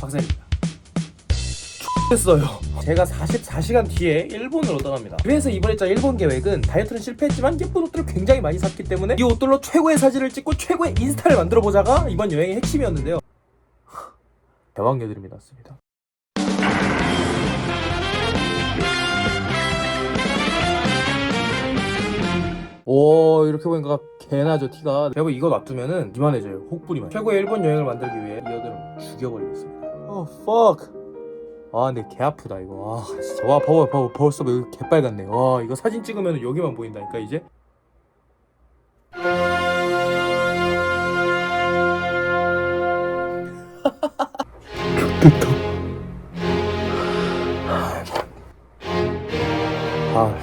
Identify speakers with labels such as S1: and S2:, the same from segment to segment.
S1: 박사입니다. 했어요. 제가 44시간 뒤에 일본으로 떠납니다. 그래서 이번에 짠 일본 계획은 다이어트는 실패했지만 예쁜 옷들을 굉장히 많이 샀기 때문에 이 옷들로 최고의 사진을 찍고 최고의 인스타를 만들어 보자가 이번 여행의 핵심이었는데요. 대왕 여드름이 났습니다. 오 이렇게 보니까 개나죠 티가 여러분 이거 놔두면은 이만해져요 혹부리만 최고의 일본 여행을 만들기 위해 이 여드름 죽여버리겠습니다 어 fuck. 아 근데 개 아프다 이거. 아 진짜. 와 봐봐 봐봐 벌써 여기 개빨갛네. 와 이거 사진 찍으면 여기만 보인다니까 이제? 아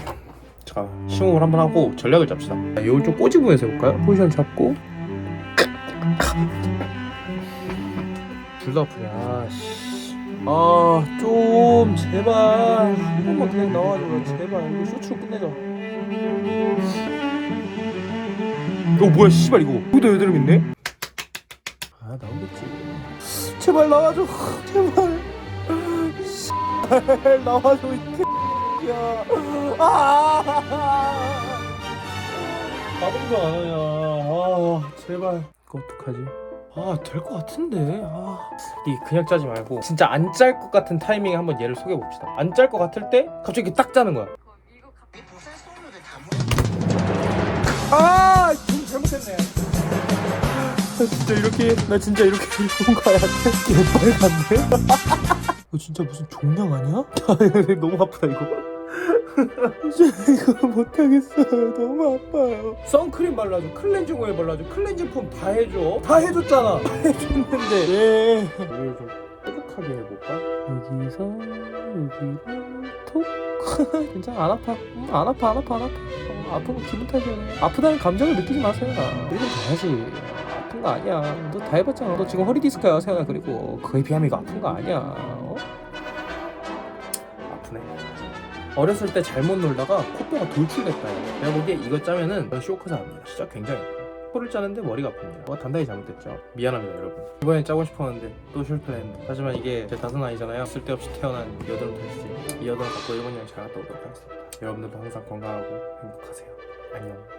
S1: 자, 시공을 한번 하고 전략을 짭시다. 자, 이걸 좀 꼬집으면서 해볼까요? 포지션 잡고 둘 다. 아씨. 아, 좀 제발 한 번만 그냥 나와줘. 제발 이거 쇼츠로 끝내자. 어 뭐야 씨발 이거 여기도 여드름 있네? 아 나오겠지. 제발 나와줘. 제발. 씨발 나와줘 이 야. 아! 가동도 안 하냐. 아, 제발. 이거 어떡하지? 아, 될 것 같은데. 아. 이 그냥 짜지 말고 진짜 안 짤 것 같은 타이밍에 한번 얘를 속여 봅시다. 안 짤 것 같을 때 갑자기 딱 짜는 거야. 아, 좀 잘못했네. 나 진짜 이렇게 나 진짜 이렇게 일본 가야 돼. 개빨간데? 이거 진짜 무슨 종양 아니야? 너무 아프다 이거. 이거 못하겠어요. 너무 아파요. 선크림 발라줘, 클렌징 오일 발라줘, 클렌징 폼 다 해줘. 다 해줬잖아. 다 해줬는데. 예. 이걸 좀 뾰족하게 해볼까? 여기서 여기로 톡. 괜찮아 안 아파. 응, 안 아파 안 아파 안 아파. 어, 아픈 거 기분 탓이야. 아프다는 감정을 느끼지 마세요. 이건 가야지. 아픈 거 아니야. 너 다 해봤잖아. 너 지금 허리 디스크야 세연아. 그리고 그에 비하면 이거 아픈 거 아니야. 어? 아프네. 어렸을 때 잘못 놀다가 콧뼈가 돌출됐다. 요 내가 보기에 이거 짜면은 쇼크 사입니다 진짜 굉장히. 코를 짜는데 머리가 아픕니다. 뭐가 단단히 잘못됐죠. 미안합니다, 여러분. 이번엔 짜고 싶었는데 또 실패했네. 하지만 이게 제 탓은 아니잖아요. 쓸데없이 태어난 여드름 탓이지. 이 여드름 갖고 일본 여행 잘 갔다 오도록 하겠습니다. 여러분들도 항상 건강하고 행복하세요. 안녕.